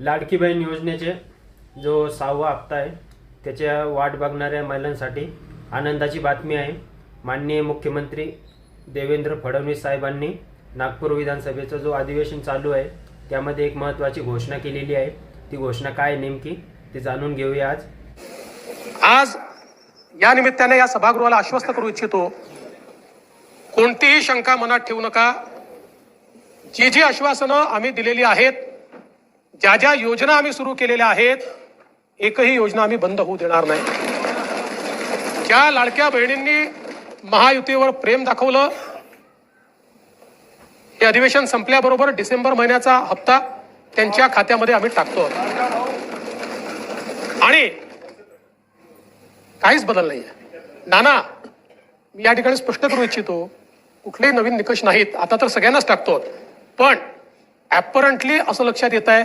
लाडकी बहीण योजनेचे जो सहावा हप्ता आहे त्याच्या वाट बघणाऱ्या महिलांसाठी आनंदाची बातमी आहे. माननीय मुख्यमंत्री देवेंद्र फडणवीस साहेबांनी नागपूर विधानसभेचं जो अधिवेशन चालू आहे त्यामध्ये एक महत्त्वाची घोषणा केलेली आहे. ती घोषणा काय आहे नेमकी ते जाणून घेऊया आज. आज या निमित्ताने या सभागृहाला आश्वस्त करू इच्छितो कोणतीही शंका मनात ठेवू नका. जी जी आश्वासनं आम्ही दिलेली आहेत ज्या ज्या योजना आम्ही सुरू केलेल्या आहेत एकही योजना आम्ही बंद होऊ देणार नाही. ज्या लाडक्या बहिणींनी महायुतीवर प्रेम दाखवलं हे अधिवेशन संपल्याबरोबर डिसेंबर महिन्याचा हप्ता त्यांच्या खात्यामध्ये आम्ही टाकतो. आणि काहीच बदल नाही नाना मी या ठिकाणी स्पष्ट करू इच्छितो कुठलेही नवीन निकष नाहीत. आता तर सगळ्यांनाच टाकतो. पण ॲपरंटली असं लक्षात येत आहे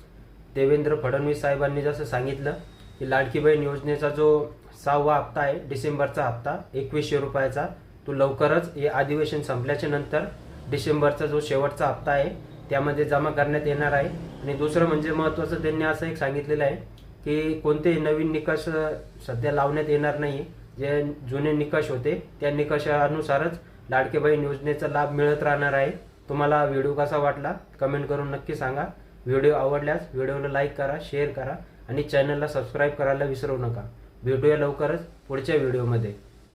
देवेंद्र फडणवीस साहेबांनी जसं सांगितलं की लाडकी बहीण योजनेचा जो सहावा हप्ता आहे डिसेंबरचा हप्ता एकवीसशे रुपयाचा तो लवकरच हे अधिवेशन संपल्याच्या नंतर डिसेंबरचा जो शेवटचा हप्ता आहे त्यामध्ये जमा करण्यात येणार आहे. आणि दुसरं म्हणजे महत्त्वाचं त्यांनी असं एक सांगितलेलं आहे की कोणतेही नवीन निकष सध्या लावण्यात येणार नाही जे जुने निकष होते त्या निकषानुसारच लाडके बहीण योजनेचा लाभ मिळत राहणार आहे. तुम्हाला व्हिडिओ कसा वाटला? कमेंट करून नक्की सांगा. व्हिडिओ आवडल्यास व्हिडिओला लाईक करा शेअर करा आणि चॅनलला सबस्क्राईब करायला विसरू नका. भेटूया लवकरच पुढच्या व्हिडिओमध्ये.